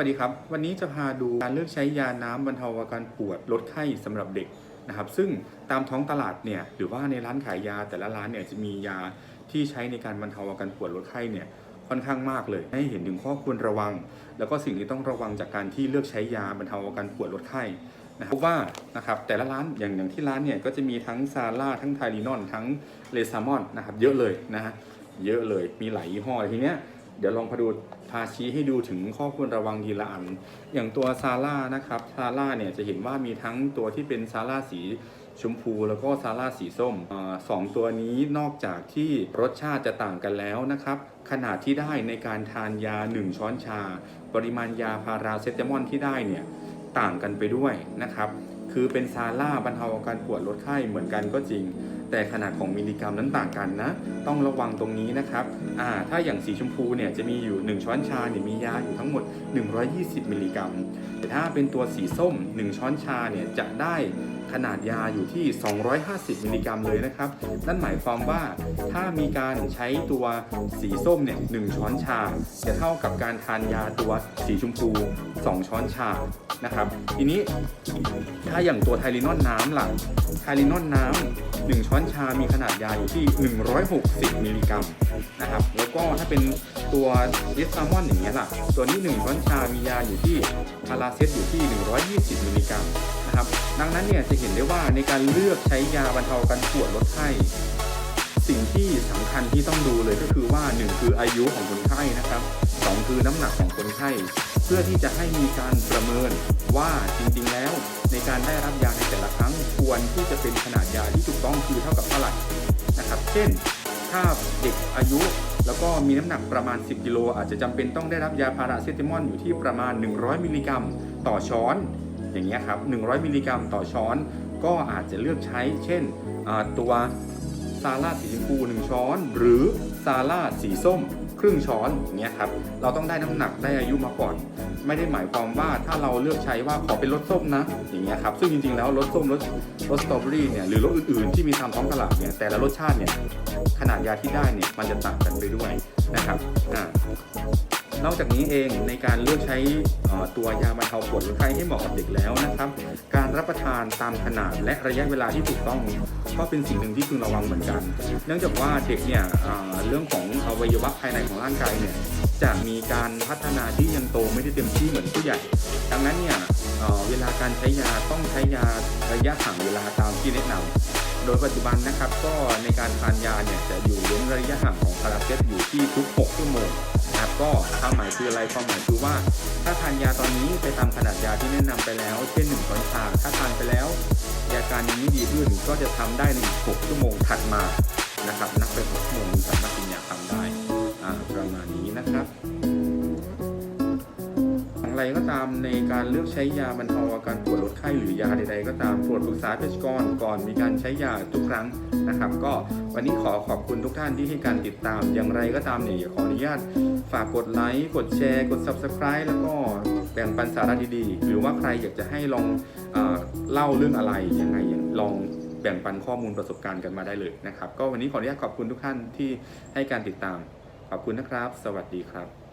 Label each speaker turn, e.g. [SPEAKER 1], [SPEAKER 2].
[SPEAKER 1] สวัสดีครับ วันนี้จะพาดูการเลือกใช้ยาน้ำบรรเทาอาการปวดลดไข้สำหรับเด็กนะครับ ซึ่งตามท้องตลาดเนี่ยหรือว่าในร้านขายยาแต่ละร้านเนี่ยจะมียาที่ใช้ในการบรรเทาอาการปวดลดไข้เนี่ยค่อนข้างมากเลย ให้เห็นถึงข้อควรระวัง แล้วก็สิ่งที่ต้องระวังจากการที่เลือกใช้ยาบรรเทาอาการปวดลดไข้นะครับว่านะครับแต่ละร้านอย่างอย่างที่ร้านเนี่ยก็จะมีทั้งซาร่าทั้งไทลีนอนทั้งเลซามอนนะครับเยอะเลยนะฮะเยอะเลยมีหลายยี่ห้อทีเนี้ย เดี๋ยวลองพาดูพาชี้ให้ดูถึงข้อควรระวังทีละอัน อย่างตัวซาร่านะครับซาร่าเนี่ยจะเห็นว่ามีทั้งตัวที่เป็นซาร่าสีชมพูแล้วก็ซาร่าสีส้มอสองตัวนี้นอกจากที่รสชาติจะต่างกันแล้วนะครับ ขนาดที่ได้ในการทานยา 1 ช้อนชา ปริมาณยาพาราเซตามอลที่ได้เนี่ยต่างกันไปด้วยนะครับ คือเป็นซาร่าบรรเทาอาการปวดลดไข้เหมือนกันก็จริง แต่ขนาดของมิลลิกรัมนั้นต่างกันนะ ต้องระวังตรงนี้นะครับอ่าถ้าอย่างสีชมพูเนี่ยจะมีอยู่ 1 ช้อนชาเนี่ยมียาอยู่ทั้งหมด 120 มิลลิกรัม แต่ถ้าเป็นตัวสีส้ม 1 ช้อนชาเนี่ยจะได้ขนาดยาอยู่ที่ 250 มิลลิกรัมเลยนะครับ นั่นหมายความว่าถ้ามีการใช้ตัวสีส้มเนี่ยหช้อนชา จะเท่ากับการทานยาตัวสีชมพู 2 ช้อนชา นะครับ ทีนี้ถ้าอย่างตัวไทลินอนน้ำล่ะ ไทลินอนน้ำหนึ่งช้อนชามีขนาดยาอยู่ที่ 160 มิลลิกรัมนะครับ แล้วก็ถ้าเป็นตัวดิสซามอนอย่างเงี้ยล่ะ ตัวนี้ 1 ช้อนชามียาอยู่ที่พาราเซตอยู่ที่ 120 มิลลิกรัมนะครับ ดังนั้นเนี่ยจะเห็นได้ว่าในการเลือกใช้ยาบรรเทาการปวดลดไข้สิ่งที่สำคัญที่ต้องดูเลยก็คือว่า 1 คืออายุของคนไข้นะครับ 2 คือน้ำหนักของคนไข้ เพื่อที่จะให้มีการประเมินว่าจริงๆ แล้ว ในการได้รับยาในแต่ละครั้งควรที่จะเป็นขนาดยาที่ถูกต้องคือเท่ากับเท่าไหร่นะครับ เช่น ถ้าเด็กอายุแล้วก็มีน้ำหนักประมาณ 10 กิโลอาจจะจำเป็นต้องได้รับยาพาราเซตามอลอยู่ที่ประมาณ 100 มิลลิกรัม ต่อช้อน อย่างเงี้ยครับ 100 มิลลิกรัม ต่อช้อน ก็อาจจะเลือกใช้ เช่นตัวซาราสีชมพู1ช้อน หรือซาราสีส้ม ครึ่งช้อนอย่างเงี้ยครับเราต้องได้น้ำหนักได้อายุมาก่อน ไม่ได้หมายความว่าถ้าเราเลือกใช้ว่าขอเป็นรสส้มนะอย่างเงี้ยครับซึ่งจริงๆแล้วรสส้มรสรสสตรอเบอรี่เนี่ยหรือรสอื่นๆที่มีตามท้องตลาดเนี่ยแต่ละรสชาติเนี่ยขนาดยาที่ได้เนี่ยมันจะต่างกันไปด้วยนะครับอ่า นอกจากนี้เองในการเลือกใช้ตัวยาบรรเทาปวดลดไข้ให้เหมาะกับเด็กแล้วนะครับ การรับประทานตามขนาดและระยะเวลาที่ถูกต้องก็เป็นสิ่งหนึ่งที่พึงระวังเหมือนกัน เนื่องจากว่าเด็กเนี่ยเรื่องของอวัยวะภายในของร่างกายเนี่ยจะมีการพัฒนาที่ยังโตไม่ได้เต็มที่เหมือนผู้ใหญ่ ดังนั้นเนี่ยเเวลาการใช้ยาต้องใช้ยาระยะห่างเวลาตามที่แนะนำ โดยปัจจุบันนะครับก็ในการทานยาเนี่ยจะอยู่เว้นระยะห่างของพาราเซตอยู่ที่ทุก 6 ชั่วโมงนะครับก็ความหมายคืออะไรความหมายคือว่า ถ้าทานยาตอนนี้ไปตามขนาดยาที่แนะนำไปแล้ว เช่น1ช้อนชาถ้าทานไปแล้วอาการยังไม่ดีขึ้นก็จะทำได้ใน 6 ชั่วโมงถัดมานะครับนับไป6ชั่วโมง ไรก็ตามในการเลือกใช้ยาบรรเทาอาการปวดลดไข้หรือยาใดๆก็ตามโปรดปรึกษาเภสัชกรก่อนมีการใช้ยาทุกครั้งนะครับ ก็วันนี้ขอขอบคุณทุกท่านที่ให้การติดตามอย่างไรก็ตามเนี่ยขออนุญาต ฝากกดไลค์กดแชร์ กด subscribe แล้วก็แบ่งปันสาระดีๆ หรือว่าใครอยากจะให้ลองเอเล่าเรื่องอะไรยังไงลองแบ่งปันข้อมูลประสบการณ์กันมาได้เลยนะครับ ก็วันนี้ขออนุญาตขอบคุณทุกท่านที่ให้การติดตาม ขอบคุณนะครับ สวัสดีครับ